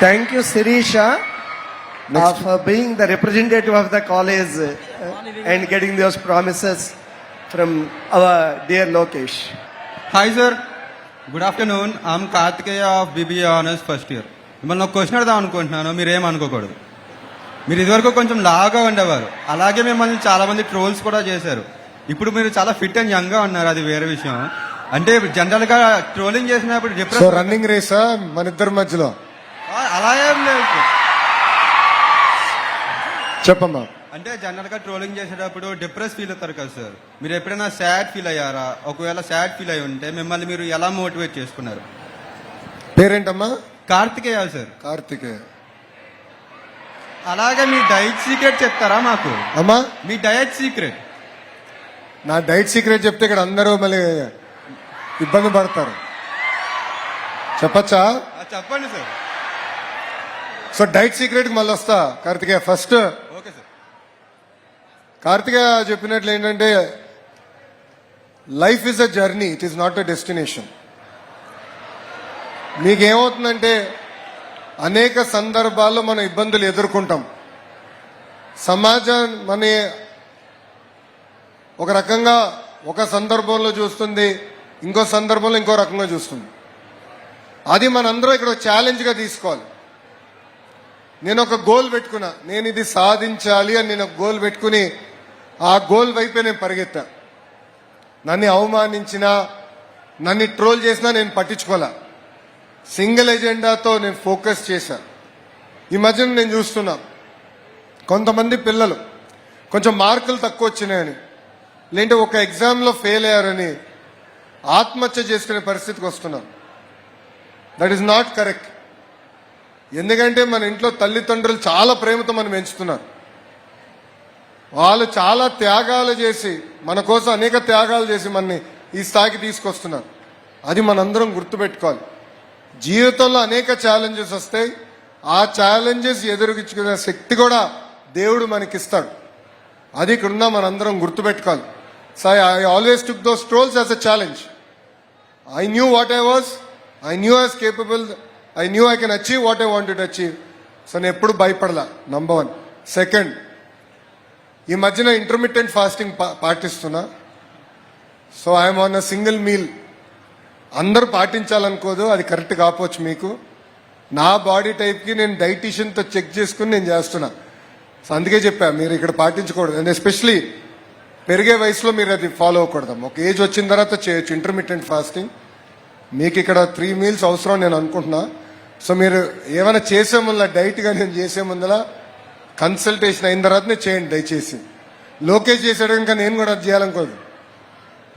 Thank you, Sirisha, uh, for being the representative of the college uh, and getting those promises from our dear Lokesh. Hi sir good afternoon I'm Kartikeya of BBA honours first year మిమ్మల్ని ఒక question అడదాం అనుకుంటున్నాను. మీరు ఏమనుకోకూడదు మీరు ఇదివరకు కొంచెం లాగా ఉండేవారు. అలాగే మిమ్మల్ని చాలా మంది ట్రోల్స్ కూడా చేశారు. ఇప్పుడు మీరు చాలా ఫిట్ అండ్ యంగ్గా ఉన్నారు. అది వేరే విషయం. అంటే జనరల్గా ట్రోలింగ్ చేసినప్పుడు రన్నింగ్ రేసా మన ఇద్దరి మధ్యలో. చెప్పమ్మా. అంటే జనరల్గా ట్రోలింగ్ చేసేటప్పుడు డిప్రెస్ ఫీల్ అవుతారు కదా సార్ మీరు ఎప్పుడైనా సాడ్ ఫీల్ అయ్యారా? ఒకవేళ సాడ్ ఫీల్ అయి ఉంటే మిమ్మల్ని మీరు ఎలా మోటివేట్ చేసుకున్నారు? పేరేంటమ్మా? కార్తికేయ సార్ కార్తికేయ. అలాగే మీ డైట్ సీక్రెట్ చెప్తారా మాకు? అమ్మా? మీ డయట్ సీక్రెట్ నా డైట్ సీక్రెట్ చెప్తే ఇక్కడ అందరూ మళ్ళీ ఇబ్బంది పడతారు. చెప్పచ్చా? చెప్పండి సార్ సో డైట్ సీక్రెట్ మళ్ళీ వస్తా కార్తికేయ. ఫస్ట్ కార్తికేయ చెప్పినట్లు ఏంటంటే life is a journey it is not a destination మీకేమవుతుందంటే అనేక సందర్భాల్లో మనం ఇబ్బందులు ఎదుర్కొంటాం. సమాజం మన ఒక రకంగా ఒక సందర్భంలో చూస్తుంది ఇంకో సందర్భంలో ఇంకో రకంగా చూస్తుంది. అది మనందరం ఇక్కడ ఛాలెంజ్గా తీసుకోవాలి. నేను ఒక గోల్ పెట్టుకున్నా నేను ఇది సాధించాలి అని నేను ఒక గోల్ పెట్టుకుని ఆ గోల్ వైపే నేను పరిగెత్తా. నన్ను అవమానించినా నన్ను ట్రోల్ చేసినా నేను పట్టించుకోలే. సింగిల్ ఎజెండాతో నేను ఫోకస్ చేశాను ఈ మధ్యన నేను చూస్తున్నా. కొంతమంది పిల్లలు కొంచెం మార్కులు తక్కువ వచ్చినాయని లేదంటే ఒక ఎగ్జామ్లో ఫెయిల్ అయ్యారని ఆత్మహత్య చేసుకునే పరిస్థితికి వస్తున్నాం. దట్ ఈస్ నాట్ కరెక్ట్ ఎందుకంటే మన ఇంట్లో తల్లిదండ్రులు చాలా ప్రేమతో మనం పెంచుతున్నారు వాళ్ళు చాలా త్యాగాలు చేసి మన కోసం అనేక త్యాగాలు చేసి మనని ఈ స్థాయికి తీసుకొస్తున్నారు. అది మనందరం గుర్తుపెట్టుకోవాలి. జీవితంలో అనేక ఛాలెంజెస్ వస్తాయి. ఆ ఛాలెంజెస్ ఎదురుగించుకునే శక్తి కూడా దేవుడు మనకిస్తాడు. అది ఇక్కడున్న మనందరం గుర్తుపెట్టుకోవాలి. So I always took those trolls as a challenge I knew what I was I knew as capable I knew I can achieve what I wanted achieve so నేను ఎప్పుడు భయపడలా. నంబర్ వన్ సెకండ్ ఈ మధ్యన intermediate fasting పాటిస్తున్నా. So I'm on a single meal అందరూ పాటించాలనుకోదు అది correct కాపోవచ్చు మీకు. నా బాడీ టైప్కి నేను డైటీషియన్తో చెక్ చేసుకుని నేను చేస్తున్నా. సో అందుకే చెప్పా మీరు ఇక్కడ పాటించకూడదు. అండ్ ఎస్పెషలీ పెరిగే వయసులో మీరు అది ఫాలో అవ్వకూడదు. ఒక ఏజ్ వచ్చిన తర్వాత చేయొచ్చు ఇంటర్మీడియట్ ఫాస్టింగ్ మీకు ఇక్కడ త్రీ మీల్స్ అవసరం నేను అనుకుంటున్నా. సో మీరు ఏమైనా చేసే ముందర డైట్గా నేను చేసే ముందర కన్సల్టేషన్ అయిన తర్వాతనే చేయండి దయచేసి. లోకేష్ చేసాడు ఇంకా నేను కూడా అది చేయాలనుకోదు.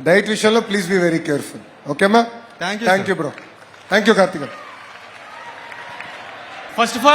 డైట్ విషయంలో please be very careful. ఓకేమా? Thank. You bro thank you Karthik First of all,